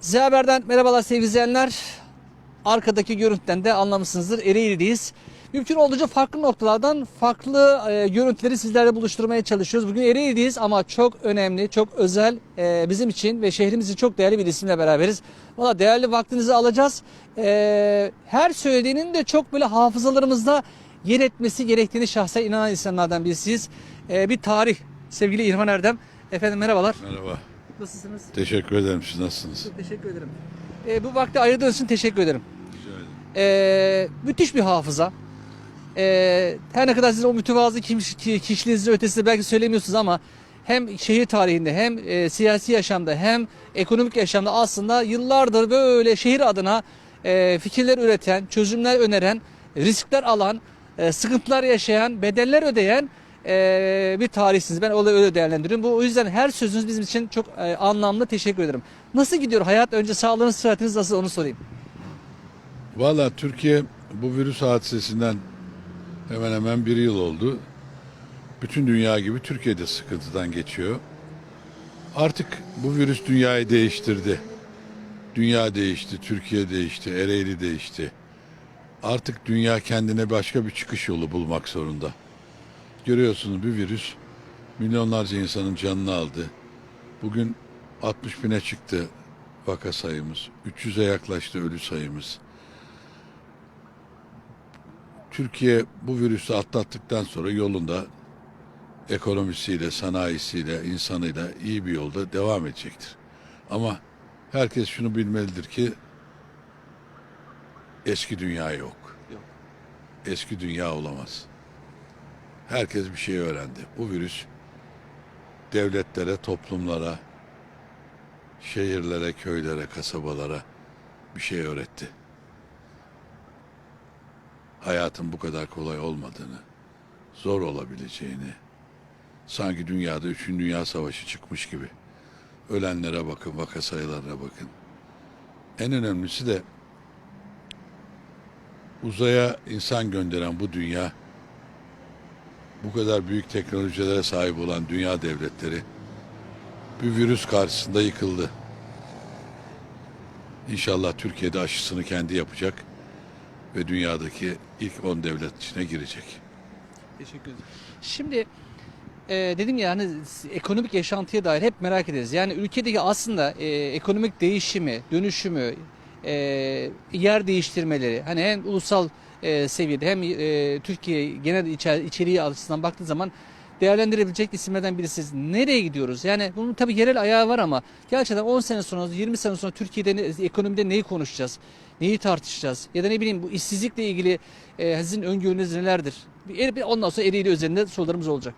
Z Haber'den merhabalar sevgili izleyenler. Arkadaki görüntüden de anlamışsınızdır. Ereğli'deyiz. Mümkün olduğunca farklı noktalardan farklı e, görüntüleri sizlerle buluşturmaya çalışıyoruz. Bugün Ereğli'deyiz ama çok önemli, çok özel e, bizim için ve şehrimiz çok değerli bir isimle beraberiz. Valla değerli vaktinizi alacağız. E, her söylediğinin de çok böyle hafızalarımızda yer etmesi gerektiğini şahsen inanan insanlardan birisiyiz. E, bir tarih sevgili İrfan Erdem. Efendim merhabalar. Merhaba. Nasılsınız? Teşekkür ederim. Siz nasılsınız? Çok teşekkür ederim. Ee, bu vakti ayırdığınız için teşekkür ederim. Rica ederim. Ee, müthiş bir hafıza. Ee, her ne kadar sizin o mütevazı kiş- ki- kişiliğinizin ötesinde belki söylemiyorsunuz ama hem şehir tarihinde hem e, siyasi yaşamda hem ekonomik yaşamda aslında yıllardır böyle şehir adına e, fikirler üreten, çözümler öneren, riskler alan, e, sıkıntılar yaşayan, bedeller ödeyen e, bir tarihsiniz. Ben öyle, öyle değerlendiriyorum. Bu o yüzden her sözünüz bizim için çok e, anlamlı. Teşekkür ederim. Nasıl gidiyor hayat? Önce sağlığınız, sıhhatiniz nasıl onu sorayım. Valla Türkiye bu virüs hadisesinden hemen hemen bir yıl oldu. Bütün dünya gibi Türkiye'de sıkıntıdan geçiyor. Artık bu virüs dünyayı değiştirdi. Dünya değişti, Türkiye değişti, Ereğli değişti. Artık dünya kendine başka bir çıkış yolu bulmak zorunda. Görüyorsunuz bir virüs milyonlarca insanın canını aldı. Bugün 60 bine çıktı vaka sayımız. 300'e yaklaştı ölü sayımız. Türkiye bu virüsü atlattıktan sonra yolunda ekonomisiyle, sanayisiyle, insanıyla iyi bir yolda devam edecektir. Ama herkes şunu bilmelidir ki eski dünya yok. Yok. Eski dünya olamaz. Herkes bir şey öğrendi. Bu virüs devletlere, toplumlara, şehirlere, köylere, kasabalara bir şey öğretti. Hayatın bu kadar kolay olmadığını, zor olabileceğini, sanki dünyada üçüncü dünya savaşı çıkmış gibi. Ölenlere bakın, vaka sayılarına bakın. En önemlisi de uzaya insan gönderen bu dünya, bu kadar büyük teknolojilere sahip olan dünya devletleri bir virüs karşısında yıkıldı. İnşallah Türkiye'de aşısını kendi yapacak ve dünyadaki ilk 10 devlet içine girecek. Teşekkür ederim. Şimdi e, dedim ya hani ekonomik yaşantıya dair hep merak ederiz. Yani ülkedeki aslında e, ekonomik değişimi, dönüşümü, e, yer değiştirmeleri hani hem ulusal e, seviyede hem e, Türkiye genel içer, içeriği açısından baktığı zaman değerlendirebilecek isimlerden birisiz. Nereye gidiyoruz? Yani bunun tabii yerel ayağı var ama gerçekten 10 sene sonra, 20 sene sonra Türkiye'de ne- ekonomide neyi konuşacağız? Neyi tartışacağız? Ya da ne bileyim bu işsizlikle ilgili e, sizin öngörünüz nelerdir? Bir, ondan sonra Ereğli üzerinde sorularımız olacak.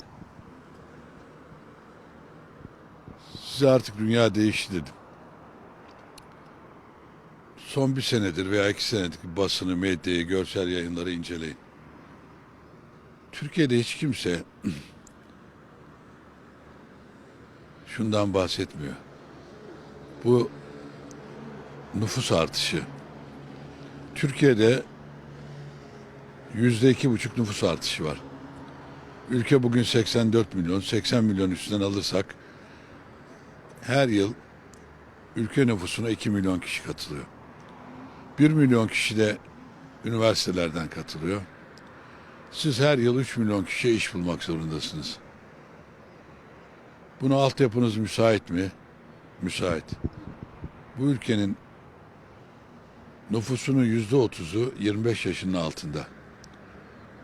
Size artık dünya değişti dedim. Son bir senedir veya iki senedir basını, medyayı, görsel yayınları inceleyin. Türkiye'de hiç kimse şundan bahsetmiyor. Bu nüfus artışı. Türkiye'de yüzde iki buçuk nüfus artışı var. Ülke bugün 84 milyon, 80 milyon üstünden alırsak her yıl ülke nüfusuna 2 milyon kişi katılıyor. 1 milyon kişi de üniversitelerden katılıyor. Siz her yıl 3 milyon kişiye iş bulmak zorundasınız. Buna altyapınız müsait mi? Müsait. Bu ülkenin nüfusunun yüzde otuzu 25 yaşının altında.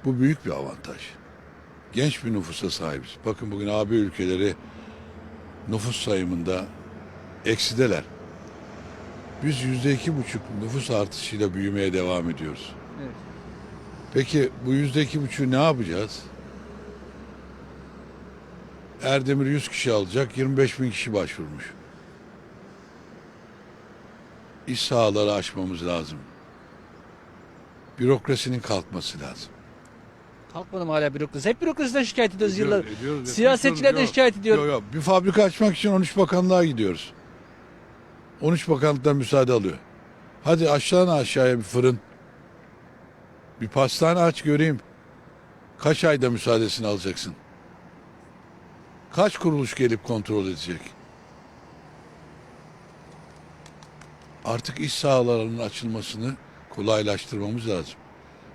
Bu büyük bir avantaj. Genç bir nüfusa sahibiz. Bakın bugün AB ülkeleri nüfus sayımında eksideler. Biz yüzde iki buçuk nüfus artışıyla büyümeye devam ediyoruz. Evet. Peki bu yüzde iki buçuğu ne yapacağız? Erdemir 100 kişi alacak, 25 bin kişi başvurmuş. İş sahaları açmamız lazım. Bürokrasinin kalkması lazım. Kalkmadım hala bürokrasi. Hep bürokrasiden şikayet ediyoruz yıllar. Ediyoruz, ediyoruz. Siyasetçiler de Yok, şikayet ediyor. Yok yok. Bir fabrika açmak için 13 bakanlığa gidiyoruz. 13 bakanlıktan müsaade alıyor. Hadi aşağına aşağıya bir fırın. Bir pastane aç göreyim. Kaç ayda müsaadesini alacaksın? Kaç kuruluş gelip kontrol edecek? artık iş sahalarının açılmasını kolaylaştırmamız lazım.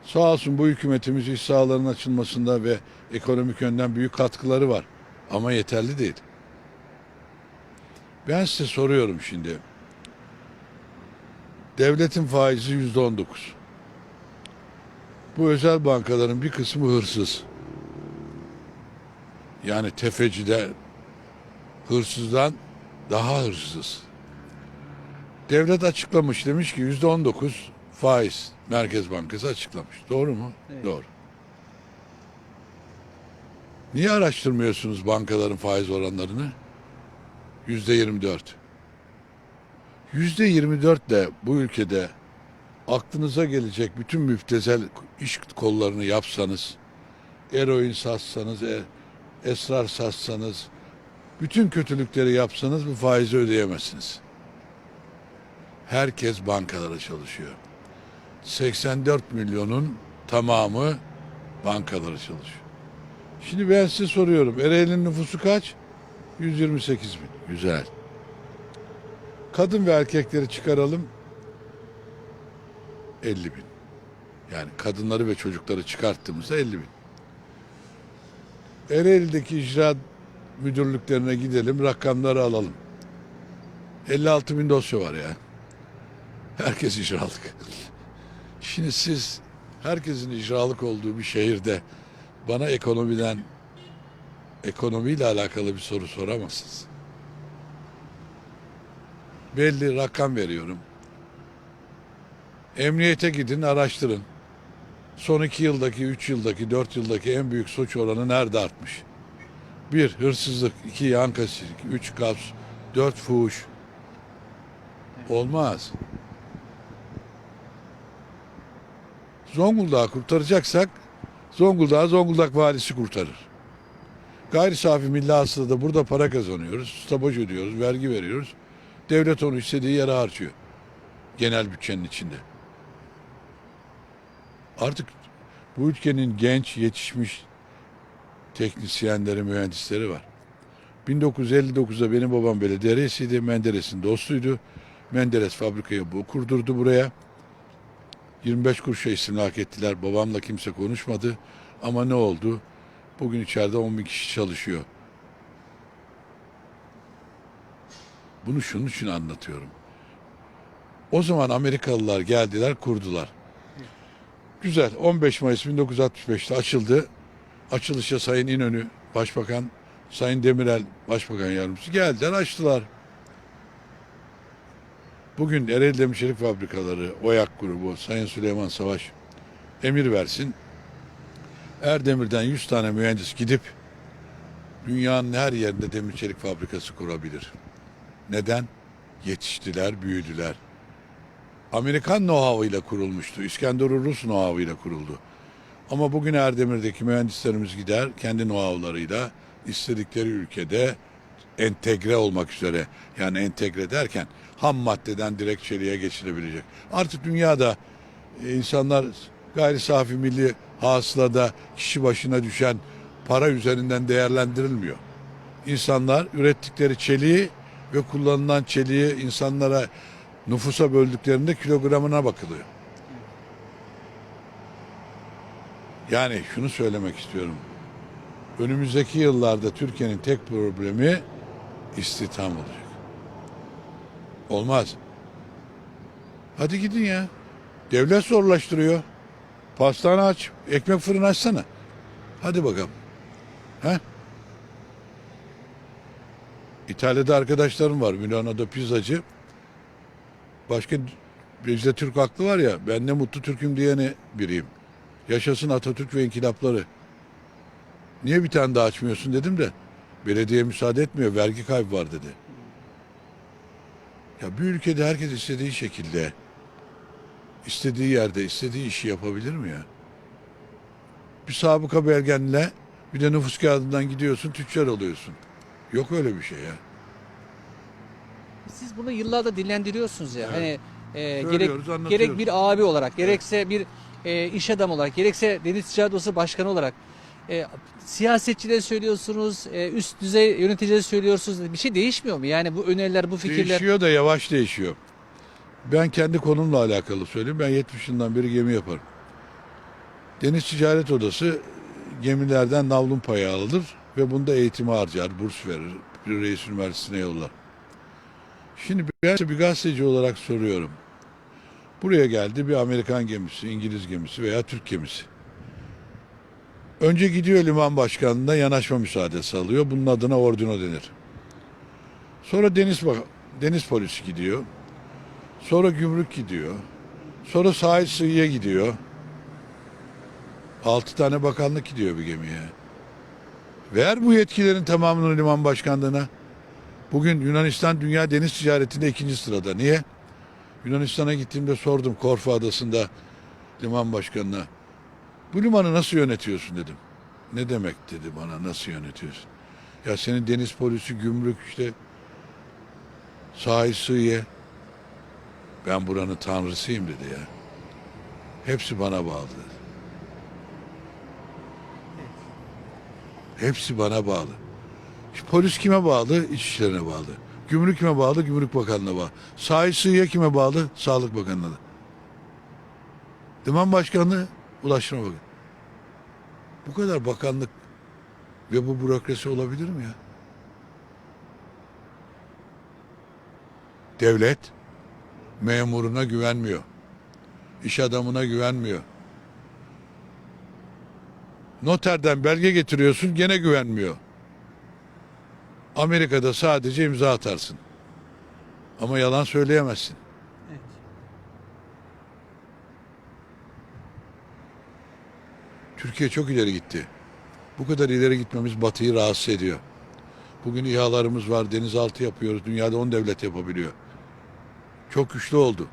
Sağ olsun bu hükümetimiz iş sahalarının açılmasında ve ekonomik yönden büyük katkıları var. Ama yeterli değil. Ben size soruyorum şimdi. Devletin faizi yüzde on dokuz. Bu özel bankaların bir kısmı hırsız. Yani tefecide hırsızdan daha hırsız. Devlet açıklamış demiş ki yüzde on dokuz faiz Merkez Bankası açıklamış. Doğru mu? Evet. Doğru. Niye araştırmıyorsunuz bankaların faiz oranlarını? Yüzde yirmi dört. Yüzde yirmi dörtle bu ülkede aklınıza gelecek bütün müptezel iş kollarını yapsanız, eroin satsanız, e- esrar satsanız, bütün kötülükleri yapsanız bu faizi ödeyemezsiniz. Herkes bankalara çalışıyor. 84 milyonun tamamı bankalara çalışıyor. Şimdi ben size soruyorum. Ereğli'nin nüfusu kaç? 128 bin. Güzel. Kadın ve erkekleri çıkaralım. 50 bin. Yani kadınları ve çocukları çıkarttığımızda 50 bin. Ereğli'deki icra müdürlüklerine gidelim, rakamları alalım. 56 bin dosya var ya. Herkes icralık. Şimdi siz herkesin icralık olduğu bir şehirde bana ekonomiden ekonomiyle alakalı bir soru soramazsınız. Belli rakam veriyorum. Emniyete gidin araştırın. Son iki yıldaki, üç yıldaki, dört yıldaki en büyük suç oranı nerede artmış? Bir, hırsızlık. iki yan kasirlik. Üç, gaps. Dört, fuhuş. Olmaz. Zonguldak'ı kurtaracaksak Zonguldak Zonguldak valisi kurtarır. Gayri safi milli hasılada da burada para kazanıyoruz. Stabaj ödüyoruz, vergi veriyoruz. Devlet onu istediği yere harcıyor. Genel bütçenin içinde. Artık bu ülkenin genç yetişmiş teknisyenleri, mühendisleri var. 1959'da benim babam belediye reisiydi. Menderes'in dostuydu. Menderes fabrikayı bu kurdurdu buraya. 25 kuruşa istimlak ettiler. Babamla kimse konuşmadı. Ama ne oldu? Bugün içeride 10 bin kişi çalışıyor. Bunu şunun için anlatıyorum. O zaman Amerikalılar geldiler, kurdular. Güzel. 15 Mayıs 1965'te açıldı. Açılışa Sayın İnönü, Başbakan, Sayın Demirel, Başbakan Yardımcısı geldiler, açtılar. Bugün Ereğli Demir Çelik Fabrikaları, OYAK grubu, Sayın Süleyman Savaş emir versin. Erdemir'den 100 tane mühendis gidip dünyanın her yerinde demir çelik fabrikası kurabilir. Neden? Yetiştiler, büyüdüler. Amerikan know-how ile kurulmuştu. İskenderun Rus know-how ile kuruldu. Ama bugün Erdemir'deki mühendislerimiz gider kendi know-how'larıyla istedikleri ülkede entegre olmak üzere yani entegre derken ham maddeden direkt çeliğe geçilebilecek. Artık dünyada e, insanlar gayri safi milli hasılada kişi başına düşen para üzerinden değerlendirilmiyor. İnsanlar ürettikleri çeliği ve kullanılan çeliği insanlara nüfusa böldüklerinde kilogramına bakılıyor. Yani şunu söylemek istiyorum. Önümüzdeki yıllarda Türkiye'nin tek problemi istihdam olacak. Olmaz. Hadi gidin ya. Devlet zorlaştırıyor. Pastane aç, ekmek fırını açsana. Hadi bakalım. He? İtalya'da arkadaşlarım var. Milano'da pizzacı. Başka bizde Türk aklı var ya. Ben ne mutlu Türk'üm diyene biriyim. Yaşasın Atatürk ve inkılapları. Niye bir tane daha açmıyorsun dedim de. Belediye müsaade etmiyor. Vergi kaybı var dedi. Ya bir ülkede herkes istediği şekilde, istediği yerde, istediği işi yapabilir mi ya? Bir sabıka belgenle bir de nüfus kağıdından gidiyorsun, tüccar oluyorsun. Yok öyle bir şey ya. Siz bunu yıllardır dillendiriyorsunuz ya. Evet. Hani e, gerek Söylüyoruz, anlatıyoruz. gerek bir abi olarak, gerekse bir e, iş adamı olarak, gerekse Deniz Ticaret Odası Başkanı olarak e, siyasetçilere söylüyorsunuz, e, üst düzey yöneticilere söylüyorsunuz. Bir şey değişmiyor mu? Yani bu öneriler, bu fikirler Değişiyor da yavaş değişiyor. Ben kendi konumla alakalı söyleyeyim. Ben 70 yılından beri gemi yaparım. Deniz Ticaret Odası gemilerden navlun payı alır ve bunda eğitimi harcar, burs verir, bir reis üniversitesine yollar. Şimdi ben bir gazeteci olarak soruyorum. Buraya geldi bir Amerikan gemisi, İngiliz gemisi veya Türk gemisi. Önce gidiyor liman başkanlığına yanaşma müsaadesi alıyor. Bunun adına ordino denir. Sonra deniz deniz polisi gidiyor. Sonra gümrük gidiyor. Sonra sahil sığıya gidiyor. Altı tane bakanlık gidiyor bir gemiye. Ver bu yetkilerin tamamını liman başkanlığına. Bugün Yunanistan dünya deniz ticaretinde ikinci sırada. Niye? Yunanistan'a gittiğimde sordum Korfu Adası'nda liman başkanına. Bu limanı nasıl yönetiyorsun dedim. Ne demek dedi bana nasıl yönetiyorsun? Ya senin deniz polisi, gümrük işte sahil sığıya. Ben buranın tanrısıyım dedi ya. Hepsi bana bağlı dedi. Hepsi bana bağlı. Polis kime bağlı? İçişlerine bağlı. Gümrük kime bağlı? Gümrük Bakanlığı'na bağlı. Sahil sığıya kime bağlı? Sağlık Bakanlığı'na. Liman Başkanlığı, Ulaştırma Bakanlığı. Bu kadar bakanlık ve bu bürokrasi olabilir mi ya? Devlet memuruna güvenmiyor. İş adamına güvenmiyor. Noterden belge getiriyorsun gene güvenmiyor. Amerika'da sadece imza atarsın. Ama yalan söyleyemezsin. Türkiye çok ileri gitti. Bu kadar ileri gitmemiz Batı'yı rahatsız ediyor. Bugün İHA'larımız var, denizaltı yapıyoruz. Dünyada 10 devlet yapabiliyor. Çok güçlü oldu.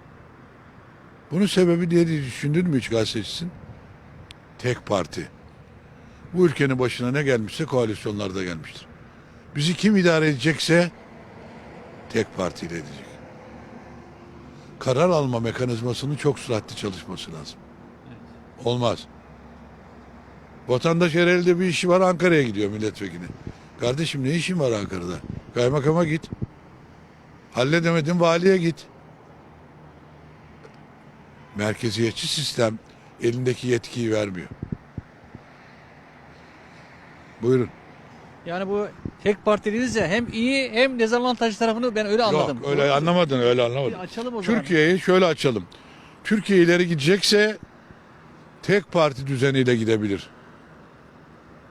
Bunun sebebi diye düşündün mü hiç gazetecisin? Tek parti. Bu ülkenin başına ne gelmişse koalisyonlarda gelmiştir. Bizi kim idare edecekse tek partiyle edecek. Karar alma mekanizmasının çok süratli çalışması lazım. Olmaz. Vatandaş her elde bir işi var Ankara'ya gidiyor milletvekili. Kardeşim ne işin var Ankara'da? Kaymakama git. Halledemedin valiye git. Merkeziyetçi sistem elindeki yetkiyi vermiyor. Buyurun. Yani bu tek parti ya hem iyi hem dezavantajlı tarafını ben öyle anladım. Yok öyle anlamadın öyle Bir anlamadın. açalım o zaman. Türkiye'yi şöyle açalım. Türkiye ileri gidecekse tek parti düzeniyle gidebilir.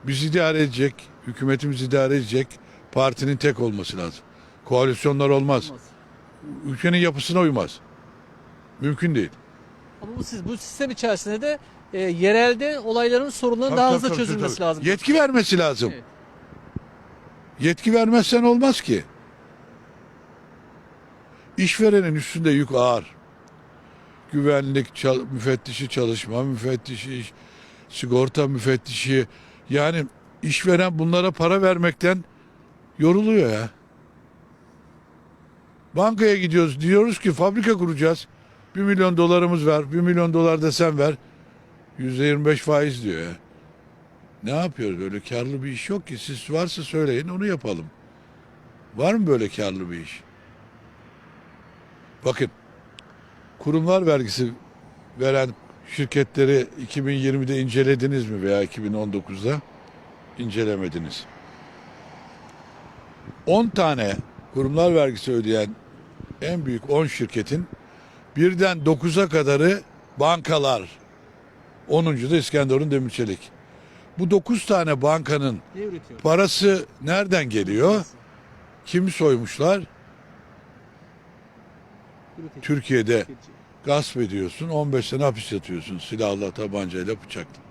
Biz idare edecek, hükümetimiz idare edecek partinin tek olması lazım. Koalisyonlar olmaz. Olmaz. Ülkenin yapısına uymaz. Mümkün değil. Ama bu, siz- bu sistem içerisinde de e, yerelde olayların sorunların Tabii, daha tabii, hızlı tabii, çözülmesi tabii. lazım. Yetki vermesi lazım. Evet. Yetki vermezsen olmaz ki. İşverenin üstünde yük ağır. Güvenlik, çal- müfettişi çalışma, müfettişi iş, sigorta müfettişi. Yani işveren bunlara para vermekten yoruluyor ya. Bankaya gidiyoruz. Diyoruz ki fabrika kuracağız. Bir milyon dolarımız var. Bir milyon dolar da sen ver. Yüzde yirmi beş faiz diyor ya. Ne yapıyoruz? Böyle karlı bir iş yok ki. Siz varsa söyleyin onu yapalım. Var mı böyle karlı bir iş? Bakın kurumlar vergisi veren şirketleri 2020'de incelediniz mi veya 2019'da? İncelemediniz. 10 tane kurumlar vergisi ödeyen en büyük 10 şirketin birden 9'a kadarı bankalar. 10. da İskenderun Demirçelik. Bu 9 tane bankanın Ne üretiyor? parası nereden geliyor? Kim soymuşlar? Üretici. Türkiye'de Üretici. gasp ediyorsun, 15 sene hapis yatıyorsun silahla, tabancayla, bıçakla.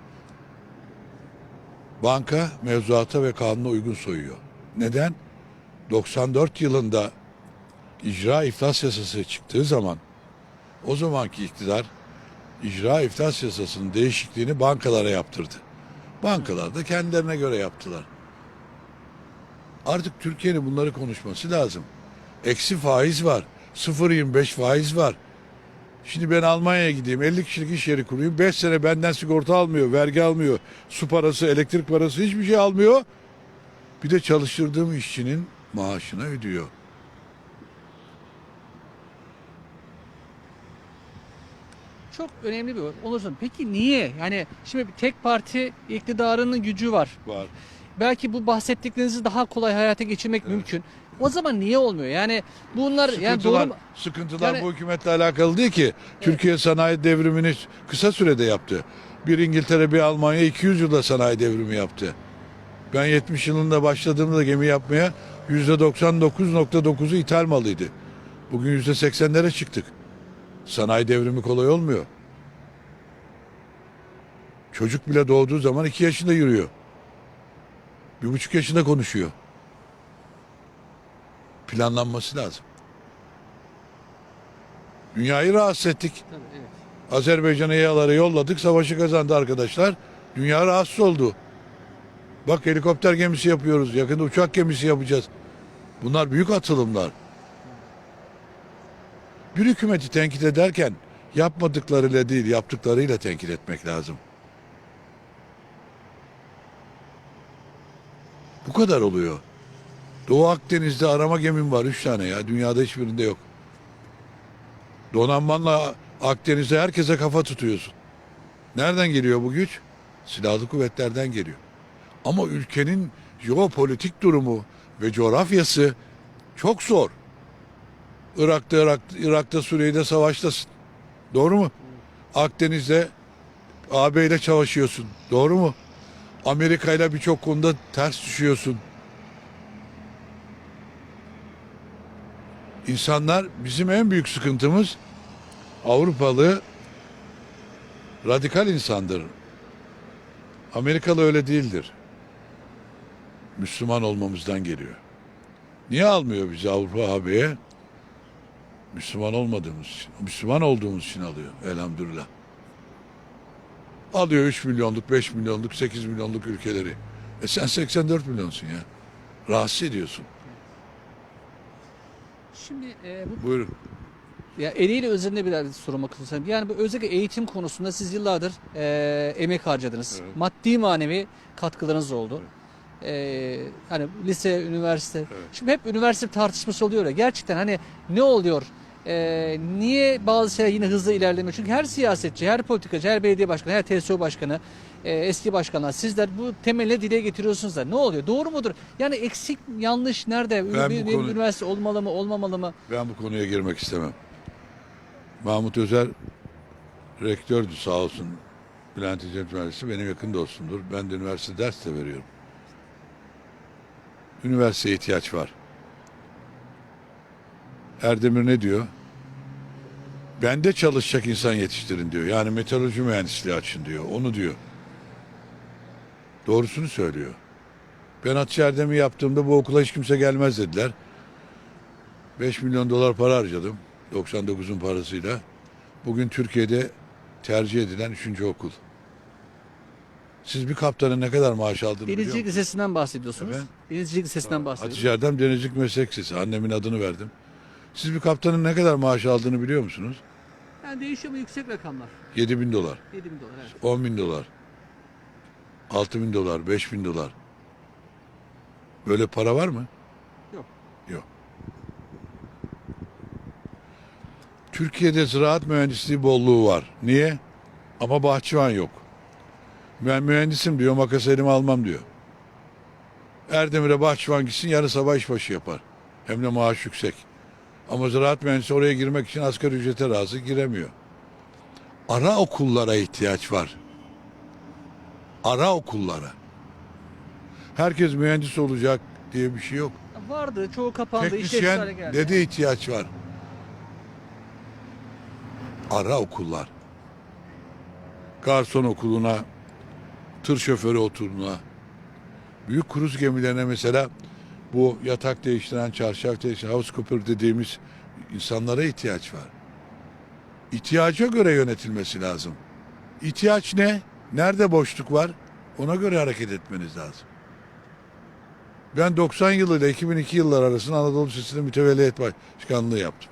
Banka mevzuata ve kanuna uygun soyuyor. Neden? 94 yılında icra iflas yasası çıktığı zaman o zamanki iktidar icra iflas yasasının değişikliğini bankalara yaptırdı. Bankalar da kendilerine göre yaptılar. Artık Türkiye'nin bunları konuşması lazım. Eksi faiz var. 0.25 faiz var. Şimdi ben Almanya'ya gideyim 50 kişilik iş yeri kurayım. 5 sene benden sigorta almıyor, vergi almıyor. Su parası, elektrik parası hiçbir şey almıyor. Bir de çalıştırdığım işçinin maaşına ödüyor. Çok önemli bir olursun. Peki niye? Yani şimdi bir tek parti iktidarının gücü var. Var. Belki bu bahsettiklerinizi daha kolay hayata geçirmek mümkün. O zaman niye olmuyor? Yani bunlar yani Sıkıntılar, doğru mu? sıkıntılar Yani- bu hükümetle alakalı değil ki. Türkiye sanayi devrimini kısa sürede yaptı. Bir İngiltere bir Almanya 200 yılda sanayi devrimi yaptı. Ben 70 yılında başladığımda gemi yapmaya %99.9'u ithal malıydı. Bugün %80'lere çıktık. Sanayi devrimi kolay olmuyor. Çocuk bile doğduğu zaman 2 yaşında yürüyor. Bir buçuk yaşında konuşuyor. Planlanması lazım. Dünyayı rahatsız ettik. Tabii, evet. Azerbaycan'a İHA'ları yolladık. Savaşı kazandı arkadaşlar. Dünya rahatsız oldu. Bak helikopter gemisi yapıyoruz. Yakında uçak gemisi yapacağız. Bunlar büyük atılımlar. Bir hükümeti tenkit ederken yapmadıklarıyla değil yaptıklarıyla tenkit etmek lazım. Bu kadar oluyor. Doğu Akdeniz'de arama gemim var. Üç tane ya. Dünyada hiçbirinde yok. Donanmanla Akdeniz'de herkese kafa tutuyorsun. Nereden geliyor bu güç? Silahlı kuvvetlerden geliyor. Ama ülkenin jeopolitik durumu ve coğrafyası çok zor. Irak'ta, Irak, Irak'ta Suriye'de savaştasın. Doğru mu? Akdeniz'de AB ile savaşıyorsun. Doğru mu? Amerika ile birçok konuda ters düşüyorsun. İnsanlar bizim en büyük sıkıntımız Avrupalı radikal insandır. Amerikalı öyle değildir. Müslüman olmamızdan geliyor. Niye almıyor bizi Avrupa AB'ye? Müslüman olmadığımız için. Müslüman olduğumuz için alıyor elhamdülillah. Alıyor 3 milyonluk, 5 milyonluk, 8 milyonluk ülkeleri. E sen 84 milyonsun ya. Rahatsız ediyorsun. Şimdi e, bu Buyurun. Ya eliyle özelinde biraz sormak istiyorum. Yani bu özellikle eğitim konusunda siz yıllardır e, emek harcadınız. Evet. Maddi manevi katkılarınız oldu. E, hani lise, üniversite. Şimdi hep üniversite tartışması oluyor ya. Gerçekten hani ne oluyor? E, niye bazı şeyler yine hızlı ilerlemiyor? Çünkü her siyasetçi, her politikacı, her belediye başkanı, her TSO başkanı, e, eski başkanlar sizler bu temeli dile getiriyorsunuz da ne oluyor? Doğru mudur? Yani eksik, yanlış nerede? Ben bir, bu bir konu- üniversite olmalı mı, olmamalı mı? Ben bu konuya girmek istemem. Mahmut Özer rektördü sağ olsun. Bülent İcret Üniversitesi benim yakın dostumdur. Ben de üniversite ders de veriyorum. Üniversiteye ihtiyaç var. Erdemir ne diyor? Bende çalışacak insan yetiştirin diyor. Yani meteoroloji mühendisliği açın diyor. Onu diyor. Doğrusunu söylüyor. Ben Hatice Erdem'i yaptığımda bu okula hiç kimse gelmez dediler. 5 milyon dolar para harcadım. 99'un parasıyla. Bugün Türkiye'de tercih edilen 3. okul. Siz bir kaptanın ne kadar maaş aldığını biliyor Denizcilik musunuz? Lisesi'nden bahsediyorsunuz. Efendim? Denizcilik Lisesi'nden bahsediyorsunuz. Hatice Erdem Denizcilik Meslek Lisesi. Annemin adını verdim. Siz bir kaptanın ne kadar maaş aldığını biliyor musunuz? Yani değişiyor mu yüksek rakamlar? 7 bin dolar, 7 bin dolar evet. 10 bin dolar, 6 bin dolar, 5 bin dolar. Böyle para var mı? Yok. Yok. Türkiye'de ziraat mühendisliği bolluğu var. Niye? Ama bahçıvan yok. Ben mühendisim diyor, makas elime almam diyor. Erdemir'e bahçıvan gitsin, yarın sabah işbaşı yapar. Hem de maaş yüksek. Ama ziraat mühendisi oraya girmek için asgari ücrete razı giremiyor. Ara okullara ihtiyaç var. Ara okullara. Herkes mühendis olacak diye bir şey yok. Vardı, çoğu kapandı, Teknisyen dedi ihtiyaç var. Ara okullar. Garson okuluna, tır şoförü okuluna, büyük kruz gemilerine mesela bu yatak değiştiren, çarşaf değiştiren, housekeeper dediğimiz insanlara ihtiyaç var. İhtiyaca göre yönetilmesi lazım. İhtiyaç ne? Nerede boşluk var? Ona göre hareket etmeniz lazım. Ben 90 yılıyla 2002 yıllar arasında Anadolu Lisesi'nde mütevelliyet başkanlığı yaptım.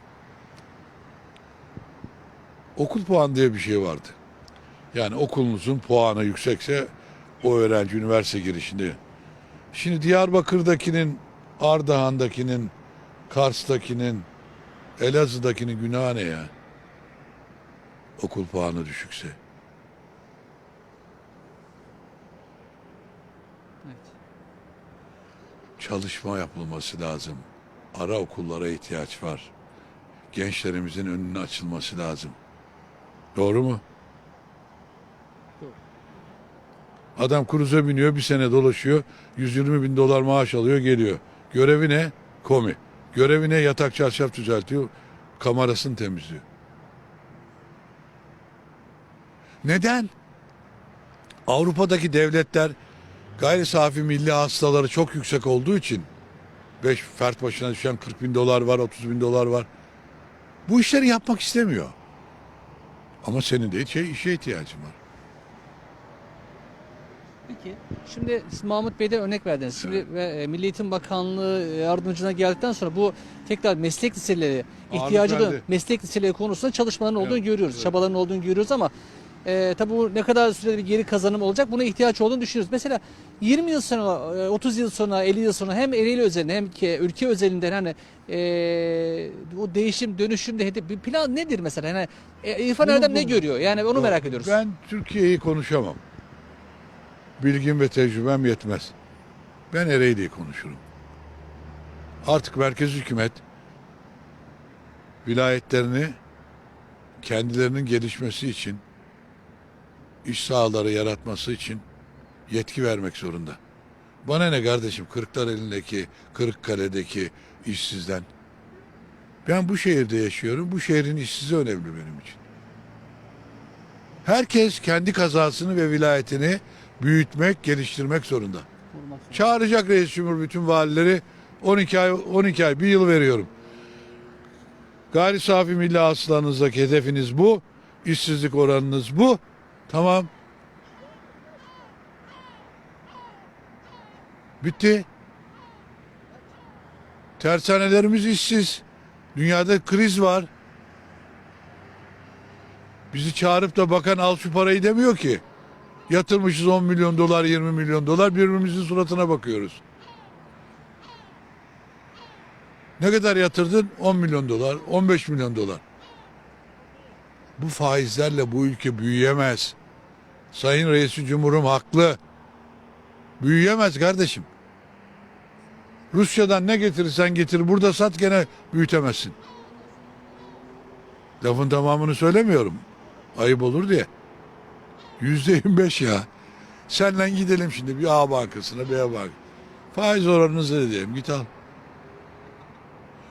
Okul puanı diye bir şey vardı. Yani okulunuzun puanı yüksekse o öğrenci üniversite girişinde. Şimdi Diyarbakır'dakinin, Ardahan'dakinin, Kars'takinin, Elazığ'dakinin günahı ne ya? okul puanı düşükse. Evet. Çalışma yapılması lazım. Ara okullara ihtiyaç var. Gençlerimizin önünün açılması lazım. Doğru mu? Doğru. Adam kuruza biniyor, bir sene dolaşıyor, 120 bin dolar maaş alıyor, geliyor. Görevi ne? Komi. Görevi ne? Yatak çarşaf düzeltiyor, kamerasını temizliyor. Neden? Avrupa'daki devletler gayri safi milli hastaları çok yüksek olduğu için 5 fert başına düşen 40 bin dolar var, 30 bin dolar var. Bu işleri yapmak istemiyor. Ama senin de şey, işe ihtiyacın var. Peki. Şimdi siz Mahmut Bey'den örnek verdiniz. Şimdi ve e, Milli Eğitim Bakanlığı yardımcına geldikten sonra bu tekrar meslek liseleri ihtiyacı da verdi. meslek liseleri konusunda çalışmaların olduğunu Evet, görüyoruz. evet. Çabaların olduğunu görüyoruz ama e, tabii bu ne kadar sürede bir geri kazanım olacak buna ihtiyaç olduğunu düşünüyoruz. Mesela 20 yıl sonra, e, 30 yıl sonra, 50 yıl sonra hem Ereğli özelinde hem ki ülke özelinden hani e, bu değişim, dönüşümde hedef bir plan nedir mesela? Yani e, İrfan Bunu- Erdem ne bunu- görüyor? Yani onu merak ediyoruz. Ben Türkiye'yi konuşamam. Bilgim ve tecrübem yetmez. Ben Ereğli'yi konuşurum. Artık merkez hükümet vilayetlerini kendilerinin gelişmesi için iş sahaları yaratması için yetki vermek zorunda. Bana ne kardeşim Kırklareli'ndeki, Kırıkkale'deki işsizden. Ben bu şehirde yaşıyorum. Bu şehrin işsizi önemli benim için. Herkes kendi kazasını ve vilayetini büyütmek, geliştirmek zorunda. Çağıracak reis cumhur bütün valileri 12 ay 12 ay bir yıl veriyorum. Gayri safi milli hasılanızdaki hedefiniz bu. işsizlik oranınız bu. Tamam. Bitti. Tersanelerimiz işsiz. Dünyada kriz var. Bizi çağırıp da bakan al şu parayı demiyor ki. Yatırmışız 10 milyon dolar, 20 milyon dolar birbirimizin suratına bakıyoruz. Ne kadar yatırdın? 10 milyon dolar, 15 milyon dolar. Bu faizlerle bu ülke büyüyemez. Sayın Reisi Cumhurum haklı. Büyüyemez kardeşim. Rusya'dan ne getirirsen getir burada sat gene büyütemezsin. Lafın tamamını söylemiyorum. Ayıp olur diye. Yüzde yirmi beş ya. Senle gidelim şimdi bir A bankasına B bank. Faiz oranınızı diyelim git al.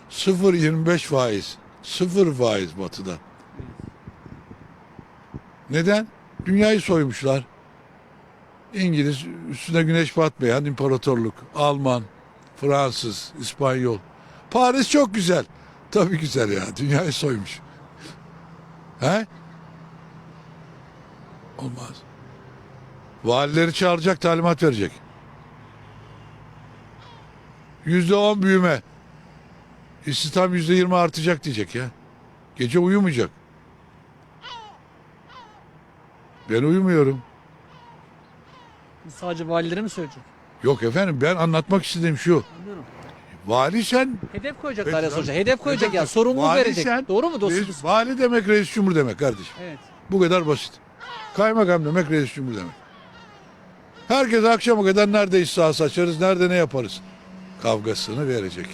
0.25 faiz. Sıfır faiz batıda. Neden? Dünyayı soymuşlar. İngiliz üstüne güneş batmayan imparatorluk. Alman, Fransız, İspanyol. Paris çok güzel. Tabii güzel ya. Dünyayı soymuş. He? Olmaz. Valileri çağıracak, talimat verecek. Yüzde on büyüme. İstihdam yüzde yirmi artacak diyecek ya. Gece uyumayacak. Ben uyumuyorum. Sadece valilere mi söyleyecek? Yok efendim ben anlatmak istediğim şu. Anlıyorum. Vali sen Hedef koyacaklar ya sonuçta. Hedef koyacak ya. Vali verecek. sen- Doğru mu dostum? vali demek reis cumhur demek kardeşim. Evet. Bu kadar basit. Kaymakam demek reis cumhur demek. Herkes akşama kadar nerede iş sahası açarız, nerede ne yaparız kavgasını verecek.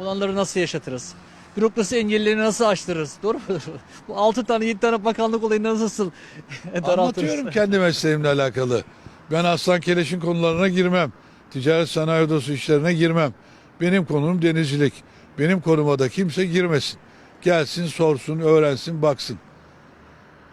Olanları nasıl yaşatırız? Bürokrasi engellerini nasıl aştırırız? Doğru mu? Bu 6 tane 7 tane bakanlık olayını nasıl? Anlatıyorum kendi mesleğimle alakalı. Ben Aslan Keleş'in konularına girmem. Ticaret sanayi odası işlerine girmem. Benim konum denizcilik. Benim konuma da kimse girmesin. Gelsin, sorsun, öğrensin, baksın.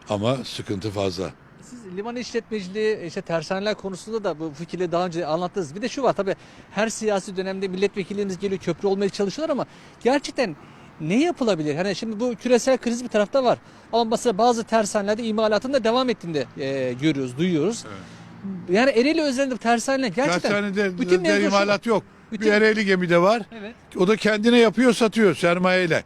Ama sıkıntı fazla. Siz liman işletmeciliği, işte tersaneler konusunda da bu fikirleri daha önce anlattınız. Bir de şu var tabii her siyasi dönemde milletvekillerimiz geliyor köprü olmaya çalışıyorlar ama gerçekten ne yapılabilir? Hani şimdi bu küresel kriz bir tarafta var. Ama mesela bazı tersanelerde imalatın da devam ettiğini de e, görüyoruz, duyuyoruz. Yani Ereğli özelinde tersaneler gerçekten Tersanede bütün imalat yok. bütün- Bir Ereğli gemi de var. Evet. O da kendine yapıyor, satıyor sermayeyle.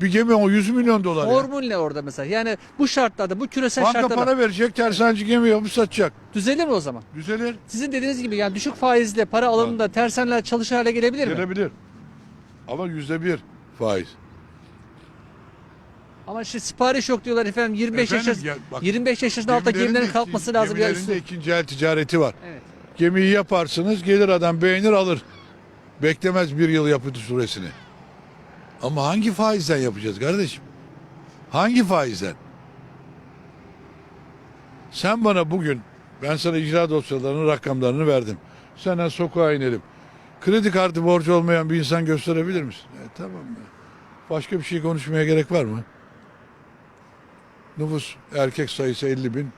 Bir gemi o 100 milyon dolar ya. Formül ne orada mesela? Yani bu şartlarda, bu küresel Banka şartlarda para verecek, tersaneci gemi yapıp satacak. düzelir mi o zaman? Düzelir. Sizin dediğiniz gibi yani düşük faizle para alımında tersaneler çalışır hale gelebilir mi? Gelebilir. Ama yüzde bir faiz. Ama işte sipariş yok diyorlar efendim 25 Efendim, yaş ya bak, 25 yaşının altında Gemilerin de- kalkması lazım. Ya. Gemilerin de ikinci el ticareti var. Evet. Gemiyi yaparsınız gelir adam beğenir alır. Beklemez bir yıl yapıtı süresini. Ama hangi faizden yapacağız kardeşim? Hangi faizden? Sen bana bugün ben sana icra dosyalarının rakamlarını verdim. Senden sokağa inelim. Kredi kartı borcu olmayan bir insan gösterebilir misin? E, tamam ya. Başka bir şey konuşmaya gerek var mı? Nüfus erkek sayısı 50 bin,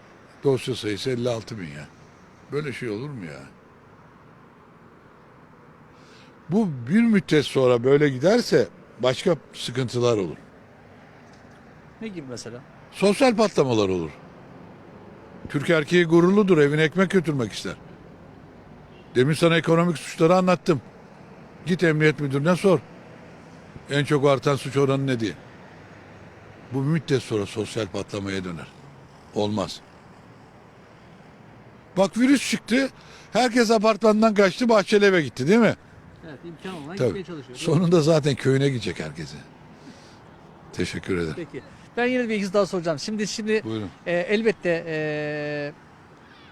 dosya sayısı 56 bin ya. Böyle şey olur mu ya? Bu bir müddet sonra böyle giderse başka sıkıntılar olur. Ne gibi mesela? Sosyal patlamalar olur. Türk erkeği gururludur, evine ekmek götürmek ister. Demin sana ekonomik suçları anlattım. Git emniyet müdürüne sor. En çok artan suç oranı ne diye. Bu bir müddet sonra sosyal patlamaya döner. Olmaz. Bak virüs çıktı. Herkes apartmandan kaçtı, bahçeli eve gitti değil mi? Evet imkan olan Tabii. gitmeye çalışıyor. Sonunda zaten köyüne gidecek herkese. Teşekkür ederim. Peki. Ben yine bir iki daha soracağım. Şimdi şimdi Buyurun. e, elbette e,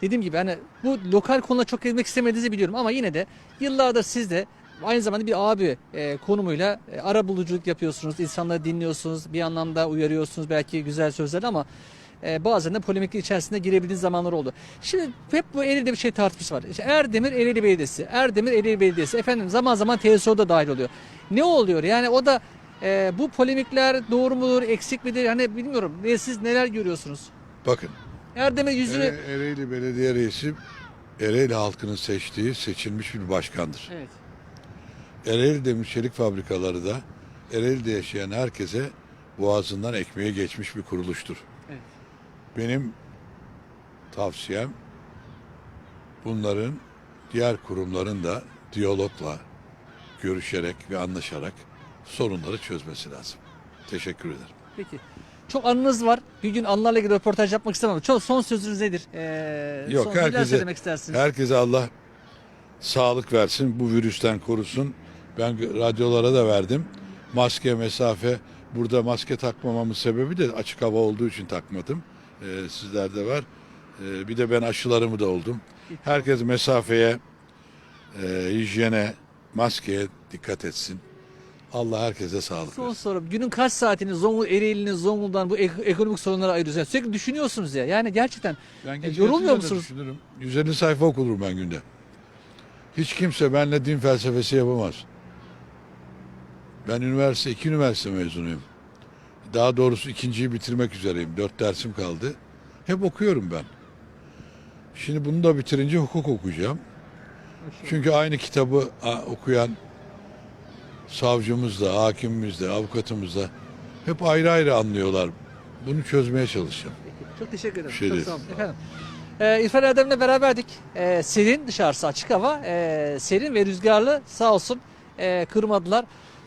dediğim gibi hani bu lokal konuda çok girmek istemediğinizi biliyorum ama yine de yıllardır siz de aynı zamanda bir abi e, konumuyla e, ara buluculuk yapıyorsunuz. insanları dinliyorsunuz. Bir anlamda uyarıyorsunuz belki güzel sözler ama e, bazen de polemik içerisinde girebildiğiniz zamanlar oldu. Şimdi hep bu Ereğli'de bir şey tartışması var. İşte Erdemir Ereğli Belediyesi, Erdemir Ereğli Belediyesi efendim zaman zaman TSO da dahil oluyor. Ne oluyor? Yani o da e, bu polemikler doğru mudur, eksik midir? Hani bilmiyorum. Ne, siz neler görüyorsunuz? Bakın. Erdemir yüzünü... Ere- Ereğli Belediye Reisi Ereğli halkının seçtiği seçilmiş bir başkandır. Evet. Ereğli Demir Çelik Fabrikaları da Ereğli'de yaşayan herkese boğazından ekmeğe geçmiş bir kuruluştur. Benim tavsiyem bunların diğer kurumların da diyalogla görüşerek ve anlaşarak sorunları çözmesi lazım. Teşekkür ederim. Peki. Çok anınız var. Bir gün anılarla ilgili röportaj yapmak istemem. Çok son sözünüz nedir? Ee, Yok, son, herkese- söylemek istersiniz? Herkese Allah sağlık versin, bu virüsten korusun. Ben radyolara da verdim. Maske, mesafe. Burada maske takmamamın sebebi de açık hava olduğu için takmadım. Ee, sizlerde var. Ee, bir de ben aşılarımı da oldum. Herkes mesafeye, e, hijyene, maskeye dikkat etsin. Allah herkese sağlık Son versin. sorum. Günün kaç saatini Zongul, Ereğli'nin Zonguldak'tan bu ek- ekonomik sorunlara ayırıyorsunuz? Yani sürekli düşünüyorsunuz ya. Yani gerçekten Ben E, gece yorulmuyor yatınca da musunuz? düşünürüm. 150 sayfa okurum ben günde. Hiç kimse benimle din felsefesi yapamaz. Ben üniversite, iki üniversite mezunuyum. Daha doğrusu ikinciyi bitirmek üzereyim. Dört dersim kaldı. Hep okuyorum ben. Şimdi bunu da bitirince hukuk okuyacağım. Çünkü aynı kitabı okuyan savcımız da, hakimimiz de, avukatımız da hep ayrı ayrı anlıyorlar. Bunu çözmeye çalışacağım. Peki, Çok teşekkür ederim. Şey Çok sağ olun. Efendim. Ee, İrfan Erdem'le beraberdik. Ee, serin dışarısı açık hava. Ee, serin ve rüzgarlı sağ olsun ee, kırmadılar.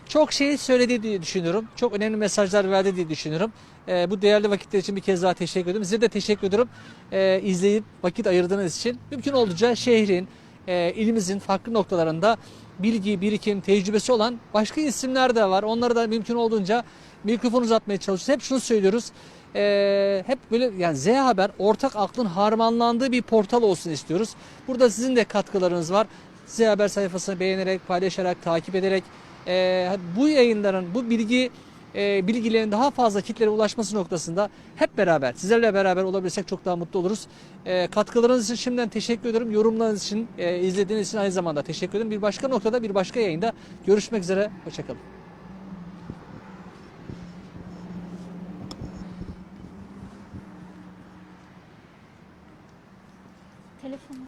Çok şey söyledi diye düşünüyorum. Çok önemli mesajlar verdi diye düşünüyorum. Ee, bu değerli vakitler için bir kez daha teşekkür ederim. Size de teşekkür ederim. Ee, izleyip vakit ayırdığınız için. Mümkün olduğunca şehrin, e, ilimizin farklı noktalarında bilgi, birikim, tecrübesi olan başka isimler de var. Onları da mümkün olduğunca mikrofon uzatmaya çalışıyoruz. Hep şunu söylüyoruz. Ee, hep böyle yani Z Haber ortak aklın harmanlandığı bir portal olsun istiyoruz. Burada sizin de katkılarınız var. Z Haber sayfasını beğenerek, paylaşarak, takip ederek e, bu yayınların, bu bilgi e, bilgilerin daha fazla kitlere ulaşması noktasında hep beraber, sizlerle beraber olabilirsek çok daha mutlu oluruz. E, katkılarınız için şimdiden teşekkür ediyorum. Yorumlarınız için, e, izlediğiniz için aynı zamanda teşekkür ederim. Bir başka noktada, bir başka yayında görüşmek üzere. Hoşçakalın.